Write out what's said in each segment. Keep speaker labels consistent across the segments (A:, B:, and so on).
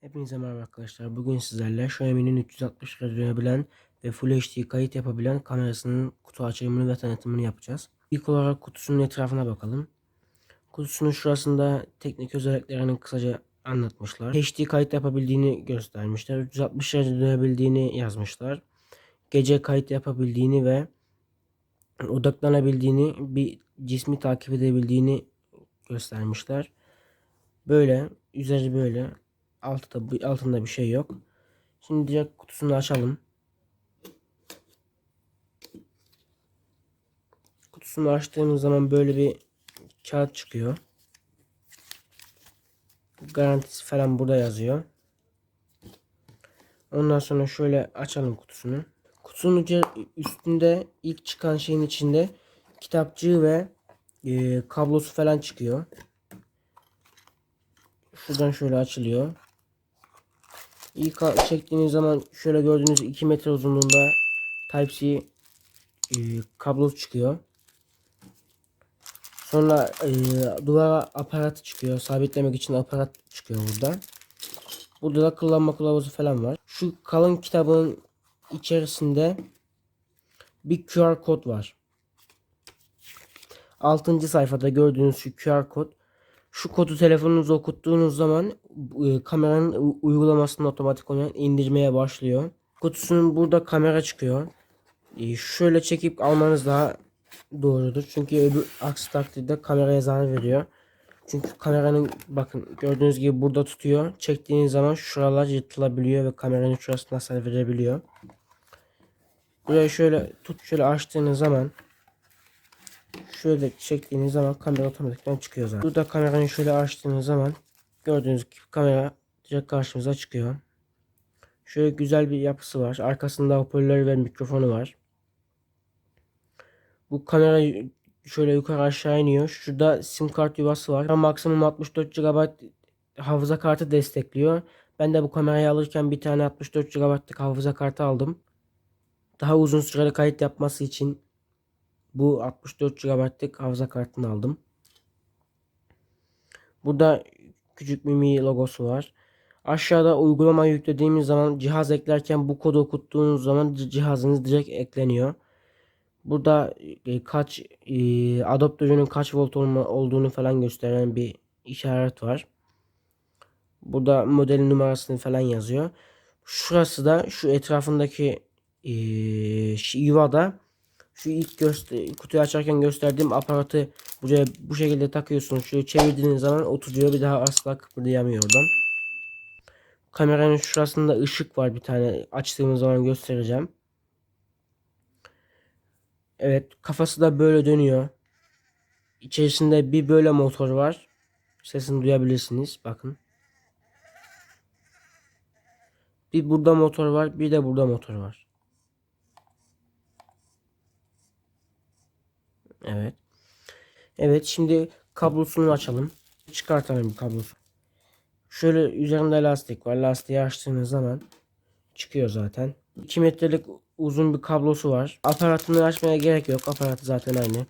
A: Hepinize merhaba arkadaşlar. Bugün sizlerle Xiaomi'nin 360 derece dönebilen ve Full HD kayıt yapabilen kamerasının kutu açılımını ve tanıtımını yapacağız. İlk olarak kutusunun etrafına bakalım. Kutusunun şurasında teknik özelliklerini kısaca anlatmışlar. HD kayıt yapabildiğini göstermişler. 360 derece dönebildiğini yazmışlar. Gece kayıt yapabildiğini ve odaklanabildiğini, bir cismi takip edebildiğini göstermişler. Böyle, üzeri böyle. Altta, altında bir şey yok. Şimdi direkt kutusunu açalım. Kutusunu açtığımız zaman böyle bir kağıt çıkıyor. Garantisi falan burada yazıyor. Ondan sonra şöyle açalım kutusunu. Kutunun üstünde ilk çıkan şeyin içinde kitapçığı ve e, kablosu falan çıkıyor. Şuradan şöyle açılıyor. İlk çektiğiniz zaman şöyle gördüğünüz 2 metre uzunluğunda Type-C e, kablo çıkıyor. Sonra e, duvara aparat çıkıyor. Sabitlemek için aparat çıkıyor burada. Burada da kullanma kılavuzu falan var. Şu kalın kitabın içerisinde bir QR kod var. 6. sayfada gördüğünüz şu QR kod şu kodu telefonunuza okuttuğunuz zaman e, kameranın uygulamasını otomatik olarak indirmeye başlıyor. Kutusunun burada kamera çıkıyor. E, şöyle çekip almanız daha doğrudur. Çünkü öbür aksi takdirde kameraya zarar veriyor. Çünkü kameranın bakın gördüğünüz gibi burada tutuyor. Çektiğiniz zaman şuralar yırtılabiliyor ve kameranın şurasına hasar verebiliyor. Burayı şöyle tut şöyle açtığınız zaman şöyle çektiğiniz zaman kamera otomatikten çıkıyor zaten. Burada kamerayı şöyle açtığınız zaman gördüğünüz gibi kamera direkt karşımıza çıkıyor. Şöyle güzel bir yapısı var. Arkasında hoparlörü ve mikrofonu var. Bu kamera şöyle yukarı aşağı iniyor. Şurada sim kart yuvası var. Maksimum 64 GB hafıza kartı destekliyor. Ben de bu kamerayı alırken bir tane 64 GB'lık hafıza kartı aldım. Daha uzun süreli kayıt yapması için bu 64 GB'lık hafıza kartını aldım. Burada küçük bir Mi logosu var. Aşağıda uygulama yüklediğimiz zaman cihaz eklerken bu kodu okuttuğunuz zaman cihazınız direkt ekleniyor. Burada e, kaç e, adaptörünün kaç volt olduğunu falan gösteren bir işaret var. Burada model numarasını falan yazıyor. Şurası da şu etrafındaki e, yuvada şu ilk göster kutuyu açarken gösterdiğim aparatı buraya bu şekilde takıyorsunuz. Şöyle çevirdiğiniz zaman oturuyor. Bir daha asla kıpırdayamıyor oradan. Kameranın şurasında ışık var bir tane. Açtığımız zaman göstereceğim. Evet kafası da böyle dönüyor. İçerisinde bir böyle motor var. Sesini duyabilirsiniz. Bakın. Bir burada motor var. Bir de burada motor var. Evet. Evet şimdi kablosunu açalım. Çıkartalım kablosu. Şöyle üzerinde lastik var. Lastiği açtığınız zaman çıkıyor zaten. 2 metrelik uzun bir kablosu var. Aparatını açmaya gerek yok. Aparatı zaten aynı.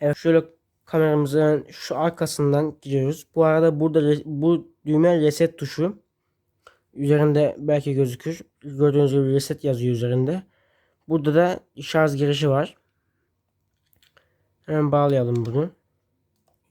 A: Evet şöyle kameramızın şu arkasından gidiyoruz. Bu arada burada bu düğme reset tuşu. Üzerinde belki gözükür. Gördüğünüz gibi reset yazıyor üzerinde. Burada da şarj girişi var. Hemen bağlayalım bunu.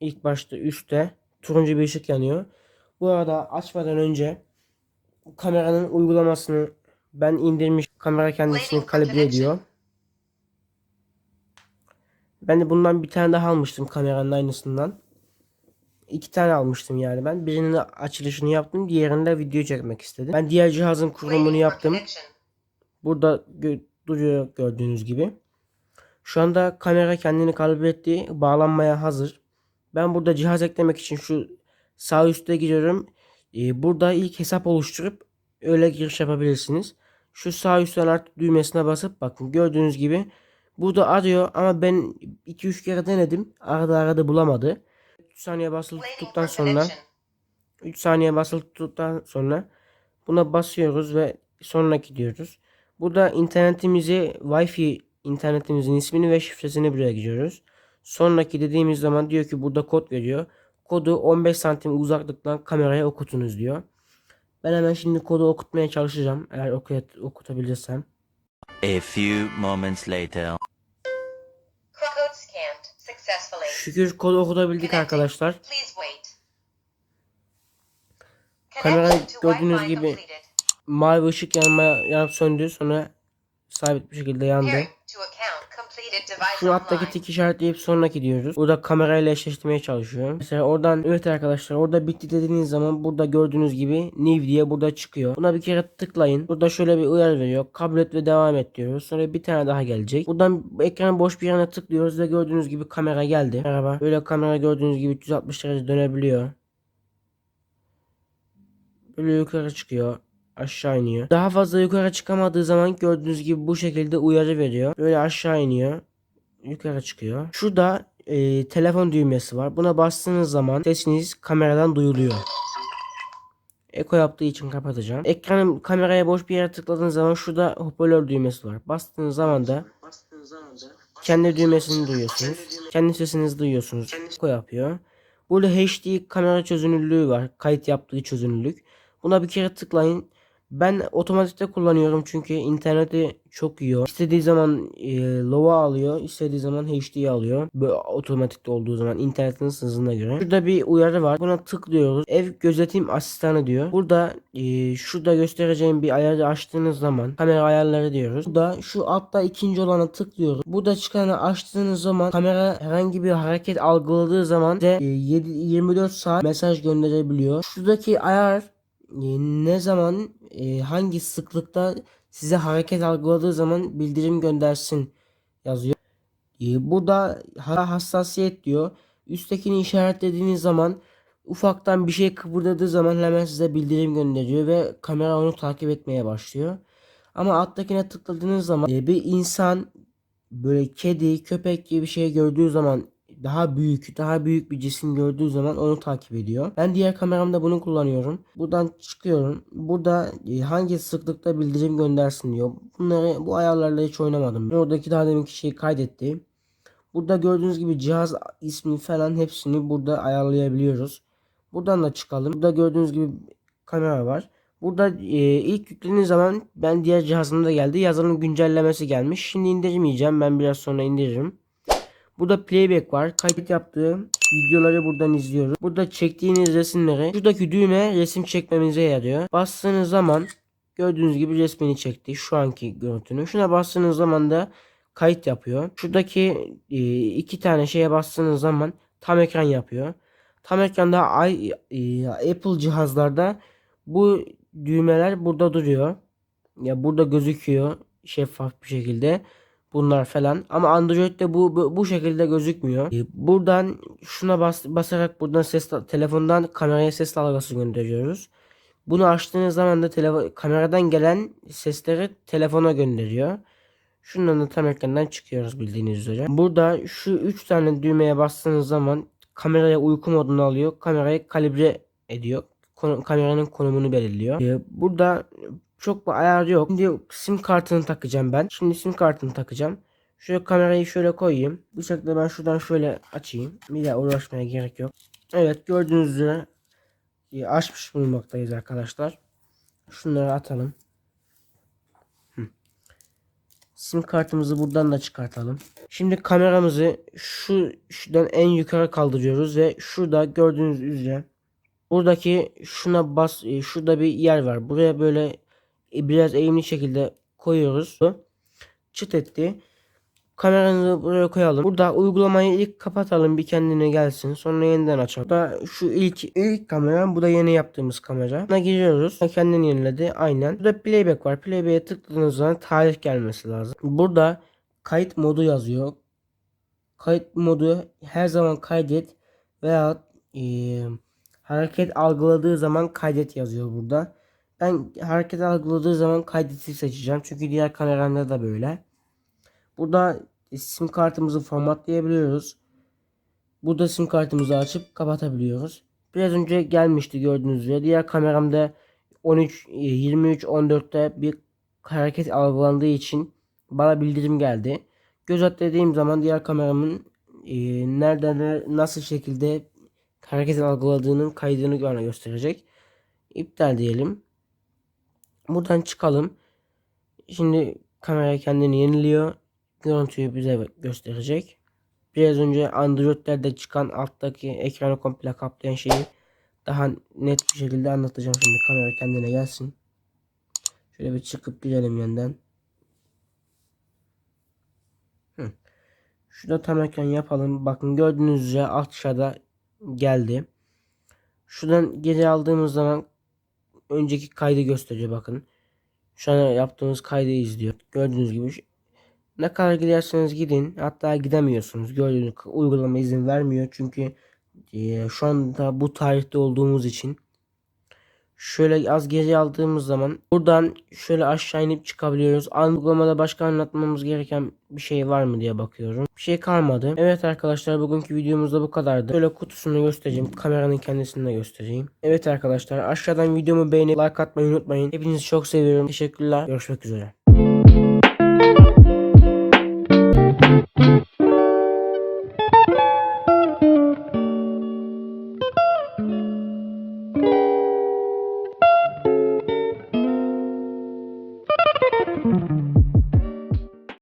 A: İlk başta üstte turuncu bir ışık yanıyor. Bu arada açmadan önce kameranın uygulamasını ben indirmiş. Kamera kendisini kalibre ediyor. Ben de bundan bir tane daha almıştım kameranın aynısından. İki tane almıştım yani ben. Birinin açılışını yaptım. Diğerinde video çekmek istedim. Ben diğer cihazın kurulumunu yaptım. Burada gö duruyor gördüğünüz gibi. Şu anda kamera kendini kalibre Bağlanmaya hazır. Ben burada cihaz eklemek için şu sağ üstte giriyorum. Ee, burada ilk hesap oluşturup öyle giriş yapabilirsiniz. Şu sağ üstten artık düğmesine basıp bakın gördüğünüz gibi burada arıyor ama ben 2-3 kere denedim. Arada arada bulamadı. 3 saniye basılı tuttuktan sonra 3 saniye basılı tuttuktan sonra buna basıyoruz ve sonraki diyoruz. Burada internetimizi Wi-Fi internetimizin ismini ve şifresini buraya giriyoruz. Sonraki dediğimiz zaman diyor ki burada kod veriyor. kodu 15 santim uzaklıktan kameraya okutunuz diyor. Ben hemen şimdi kodu okutmaya çalışacağım. Eğer okuyat, okutabilirsem.
B: A few moments later.
C: Code scanned successfully.
A: Şükür kodu okutabildik arkadaşlar. Kamera gördüğünüz gibi mavi ışık yanma yanıp söndü. Sonra sabit bir şekilde yandı. Şu alttaki tik işaretleyip sonraki diyoruz. Burada kamerayla eşleştirmeye çalışıyor. Mesela oradan evet arkadaşlar orada bitti dediğiniz zaman burada gördüğünüz gibi new diye burada çıkıyor. Buna bir kere tıklayın. Burada şöyle bir uyarı veriyor. Kabul et ve devam et diyoruz. Sonra bir tane daha gelecek. Buradan ekranın boş bir yerine tıklıyoruz ve gördüğünüz gibi kamera geldi. Merhaba. Böyle kamera gördüğünüz gibi 360 derece dönebiliyor. Böyle yukarı çıkıyor. Aşağı iniyor. Daha fazla yukarı çıkamadığı zaman gördüğünüz gibi bu şekilde uyarı veriyor. Böyle aşağı iniyor. Yukarı çıkıyor. Şurada e, telefon düğmesi var. Buna bastığınız zaman sesiniz kameradan duyuluyor. Eko yaptığı için kapatacağım. Ekranın kameraya boş bir yere tıkladığınız zaman şurada hoparlör düğmesi var. Bastığınız zaman da kendi düğmesini duyuyorsunuz. Kendi sesinizi duyuyorsunuz. Eko yapıyor. Burada HD kamera çözünürlüğü var. Kayıt yaptığı çözünürlük. Buna bir kere tıklayın. Ben otomatikte kullanıyorum çünkü interneti çok yiyor. İstediği zaman e, low'a alıyor, istediği zaman HD'ye alıyor. Böyle otomatikte olduğu zaman internetin hızına göre. Şurada bir uyarı var. Buna tıklıyoruz. Ev gözetim asistanı diyor. Burada e, şurada göstereceğim bir ayarı açtığınız zaman kamera ayarları diyoruz. Burada şu altta ikinci olana tıklıyoruz. Burada çıkanı açtığınız zaman kamera herhangi bir hareket algıladığı zaman size e, 7, 24 saat mesaj gönderebiliyor. Şuradaki ayar ne zaman e, hangi sıklıkta size hareket algıladığı zaman bildirim göndersin yazıyor. E, burada ha- hassasiyet diyor. Üsttekini işaretlediğiniz zaman ufaktan bir şey kıpırdadığı zaman hemen size bildirim gönderiyor ve kamera onu takip etmeye başlıyor. Ama alttakine tıkladığınız zaman e, bir insan böyle kedi, köpek gibi bir şey gördüğü zaman daha büyük, daha büyük bir cisim gördüğü zaman onu takip ediyor. Ben diğer kameramda bunu kullanıyorum. Buradan çıkıyorum. Burada e, hangi sıklıkta bildirim göndersin diyor. Bunları bu ayarlarla hiç oynamadım. Oradaki daha deminki şeyi kaydetti. Burada gördüğünüz gibi cihaz ismi falan hepsini burada ayarlayabiliyoruz. Buradan da çıkalım. Burada gördüğünüz gibi kamera var. Burada e, ilk yüklediğiniz zaman ben diğer cihazımda geldi. Yazılım güncellemesi gelmiş. Şimdi indirmeyeceğim. Ben biraz sonra indiririm. Burada playback var. Kayıt yaptığım videoları buradan izliyoruz. Burada çektiğiniz resimleri şuradaki düğme resim çekmemize yarıyor. Bastığınız zaman gördüğünüz gibi resmini çekti. Şu anki görüntünü. Şuna bastığınız zaman da kayıt yapıyor. Şuradaki e, iki tane şeye bastığınız zaman tam ekran yapıyor. Tam ekranda e, Apple cihazlarda bu düğmeler burada duruyor. Ya burada gözüküyor şeffaf bir şekilde bunlar falan. Ama Android'de bu bu, bu şekilde gözükmüyor. E, Buradan şuna bas, basarak buradan ses telefondan kameraya ses dalgası gönderiyoruz. Bunu açtığınız zaman da telefon kameradan gelen sesleri telefona gönderiyor. Şundan da tam ekrandan çıkıyoruz bildiğiniz üzere. Burada şu 3 tane düğmeye bastığınız zaman kameraya uyku modunu alıyor. Kamerayı kalibre ediyor. Konu- kameranın konumunu belirliyor. E, burada çok bir ayar yok. Şimdi sim kartını takacağım ben. Şimdi sim kartını takacağım. Şöyle kamerayı şöyle koyayım. Şekilde ben şuradan şöyle açayım. Bir daha uğraşmaya gerek yok. Evet gördüğünüz üzere e, açmış bulunmaktayız arkadaşlar. Şunları atalım. Sim kartımızı buradan da çıkartalım. Şimdi kameramızı şu şuradan en yukarı kaldırıyoruz ve şurada gördüğünüz üzere buradaki şuna bas e, şurada bir yer var. Buraya böyle biraz eğimli şekilde koyuyoruz. Çıt etti. Kameranızı buraya koyalım. Burada uygulamayı ilk kapatalım bir kendine gelsin. Sonra yeniden açalım. Da şu ilk ilk kamera bu da yeni yaptığımız kamera. Buna giriyoruz. Kendini yeniledi. Aynen. Burada playback var. Playback'e tıkladığınız zaman tarih gelmesi lazım. Burada kayıt modu yazıyor. Kayıt modu her zaman kaydet veya eee, hareket algıladığı zaman kaydet yazıyor burada. Ben hareket algıladığı zaman kaydeti seçeceğim. Çünkü diğer kameramda da böyle. Burada sim kartımızı formatlayabiliyoruz. Burada sim kartımızı açıp kapatabiliyoruz. Biraz önce gelmişti gördüğünüz üzere. Diğer kameramda 13 e, 23 14'te bir hareket algılandığı için bana bildirim geldi. Göz at dediğim zaman diğer kameramın e, nerede ne- nasıl şekilde hareket algıladığının kaydını bana gösterecek. İptal diyelim. Buradan çıkalım. Şimdi kamera kendini yeniliyor. Görüntüyü bize gösterecek. Biraz önce Android'lerde çıkan alttaki ekranı komple kaplayan şeyi daha net bir şekilde anlatacağım şimdi. Kamera kendine gelsin. Şöyle bir çıkıp girelim yandan. Hı. Şurada tam ekran yapalım. Bakın gördüğünüz üzere aşağıda geldi. Şuradan geri aldığımız zaman önceki kaydı gösteriyor bakın. Şu an yaptığımız kaydı izliyor. Gördüğünüz gibi ne kadar giderseniz gidin. Hatta gidemiyorsunuz. Gördüğünüz uygulama izin vermiyor. Çünkü şu anda bu tarihte olduğumuz için şöyle az geri aldığımız zaman buradan şöyle aşağı inip çıkabiliyoruz. Uygulamada başka anlatmamız gereken bir şey var mı diye bakıyorum. Bir şey kalmadı. Evet arkadaşlar bugünkü videomuzda bu kadardı. Şöyle kutusunu göstereyim. Kameranın kendisini de göstereyim. Evet arkadaşlar aşağıdan videomu beğenip like atmayı unutmayın. Hepinizi çok seviyorum. Teşekkürler. Görüşmek üzere.